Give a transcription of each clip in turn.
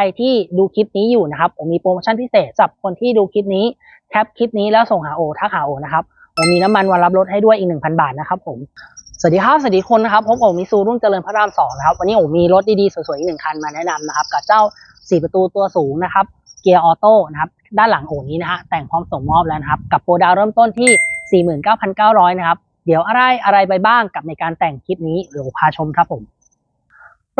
รที่ดูคลิปนี้อยู่นะครับผมมีโปรโมชั่นพิเศษสำหรับคนที่ดูคลิปนี้แคปคลิปนี้แล้วส่งหาโอทักหาโอนะครับผมมีน้ำมันวันรับรถให้ด้วยอีก 1,000 บาทนะครับผมสวัสดีครับสวัสดีคนนะครับผมโอมิซูรุ่งเจริญพระรามสองนะครับวันนี้โอมีรถดีๆสวยๆอีกหนึ่งคันมาแนะนำนะครับกับเจ้า 4 ประตูตัวสูงนะครับเกียร์ออโต้นะครับด้านหลังโอนี้นะฮะแต่งพร้อมส่งมอบแล้วนะครับกับโปรดาวเริ่มต้นที่ 49,900นะครับเดี๋ยวอะไรอะไรไปบ้างกับในการแต่งคลิปนี้เดี๋ยวพาชมครับผม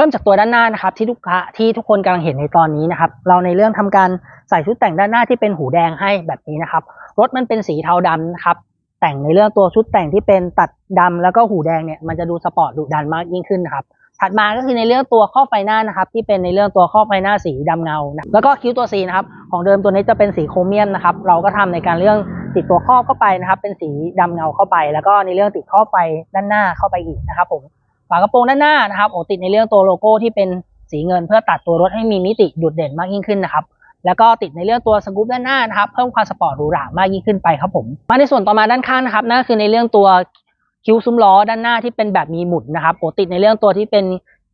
ริ่มจากตัวด้านหน้านะครับ ที่ทุกค้าที่ทุกคนกำลังเห็นในตอนนี้นะครับ เราในเรื่องทำการใส่ชุดแต่งด้านหน้าที่เป็นหูแดงให้แบบนี้นะครับ รถมันเป็นสีเทาดำนะครับ แต่งในเรื่องตัวชุดแต่งที่เป็นตัดดำแล้วก็หูแดงเนี่ยมันจะดูสปอร์ตดุดันมากยิ่งขึ้นนะครับถัดมาก็คือในเรื่องตัวข้อบไฟหน้านะครับ ที่เป็นในเรื่องตัวข้อบไฟหน้าสีดำเงานะแล้วก็คิ้วตัว C นะครับ ของเดิมตัวนี้จะเป็นสีโครเมียมนะครับ เราก็ทำในการเรื่องติดตัวครอบเข้าไปนะครับ เป็นสีดำเงาเข้าไป แล้วก็ในเรื่องติดครอบไฟด้านหน้าเข้าไปอีกนะครับผม ฝากระโปรงด้านหน้านะครับโอติดในเรื่องตัวโลโก้ที่เป็นสีเงิน เพื่อตัดตัวรถให้มีมิติโดดเด่นมากยิ่งขึ้นนะครับแล้วก็ติดในเรื่องตัวสกู๊ปด้านหน้านะครับเพิ่มความสปอร์ตหรูหรามากยิ่งขึ้นไปครับผมมาในส่วนต่อมาด้านข้างนะครับนั่นก็คือในเรื่องตัวคิ้วซุ้มล้อด้านหน้าที่เป็นแบบมีหมุดนะครับโอติดในเรื่องตัวที่เป็น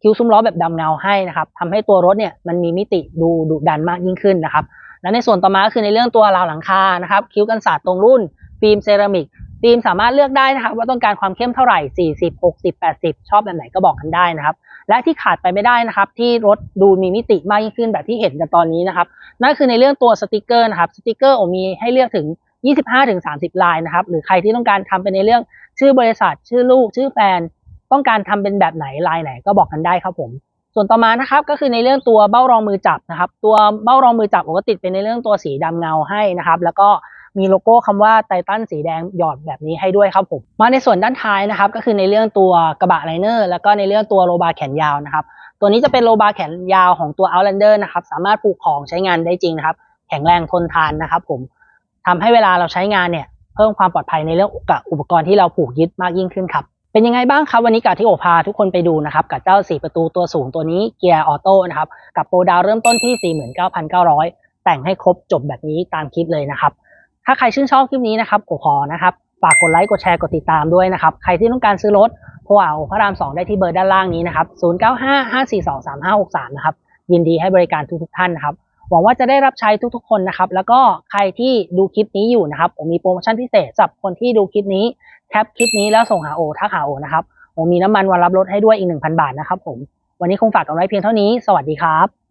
คิ้วซุ้มล้อแบบดำเงาให้นะครับทำให้ตัวรถเนี่ยมันมีมิติดูดุดันมากยิ่งขึ้นนะครับและในส่วนต่อมาก็คือในเรื่องตัวราวหลังคานะครับคิ้วกันศาสตร์ตรงรุ่น ฟิล์มเซรามิก ฟิล์มสามารถเลือกได้นะครับว่าต้องการความเข้มเท่าไหร่ 40 60 80 ชอบแบบไหนก็บอกกันได้นะครับ และที่ขาดไปไม่ได้นะครับ ที่รถดูมีมิติมากยิ่งขึ้นแบบที่เห็นกันตอนนี้นะครับ นั่นคือในเรื่องตัวสติกเกอร์นะครับ สติกเกอร์โอมีให้เลือกถึง 25-30 ลายนะครับ หรือใครที่ต้องการทำเป็นในเรื่องชื่อบริษัท ชื่อลูก ชื่อแฟน ต้องการทำเป็นแบบไหนลายไหนก็บอกกันได้ครับผม ส่วนต่อมานะครับก็คือในเรื่องตัวเบ้ารองมือจับนะครับ ตัวเบ้ารองมือจับผมก็ติดเป็นในเรื่องตัวสีดำเงาให้นะครับ แล้วก็ มีโลโก้คำว่าไททันสีแดงหยอดแบบนี้ให้ด้วยครับผมมาในส่วนด้านท้ายนะครับ ก็คือในเรื่องตัวกระบะไลเนอร์แล้วก็ในเรื่องตัวโลบาร์แขนยาวนะครับ ตัวนี้จะเป็นโลบาร์แขนยาวของตัว Outlander นะครับ สามารถผูกของใช้งานได้จริงนะครับ แข็งแรงทนทานนะครับ ผมทำให้เวลาเราใช้งานเนี่ยเพิ่มความปลอดภัยในเรื่องกับอุปกรณ์ที่เราผูกยึดมากยิ่งขึ้นครับเป็นยังไงบ้างครับวันนี้กับที่โอพาทุกคนไปดูนะครับกับเจ้า 4 ประตูตัวสูงตัวนี้เกียร์ออโต้นะครับกับโปรดาวเริ่มต้นที่ 49,900 แต่งให้ครบจบแบบนี้ตามคลิปเลยนะครับ ถ้าใครชื่นชอบคลิปนี้นะครับโอขอนะครับฝากกดไลค์กดแชร์กดติดตามด้วยนะครับ ใครที่ต้องการซื้อรถพอ่าพระราม 2 ได้ที่เบอร์ด้านล่างนี้นะครับ 0955423563 นะครับ ยินดีให้บริการทุกๆท่านนะครับ หวังว่าจะได้รับใช้ทุกๆคนนะครับ แล้วก็ใครที่ดูคลิปนี้อยู่นะครับ ผมมีโปรโมชั่นพิเศษสำหรับคนที่ดูคลิปนี้ แคปคลิปนี้แล้วส่งหาโอทักหาโอนะครับ ผมมีน้ำมันวันรับรถให้ด้วยอีก 1,000 บาทนะครับผม วันนี้คงฝากกันไว้เพียงเท่านี้ สวัสดีครับ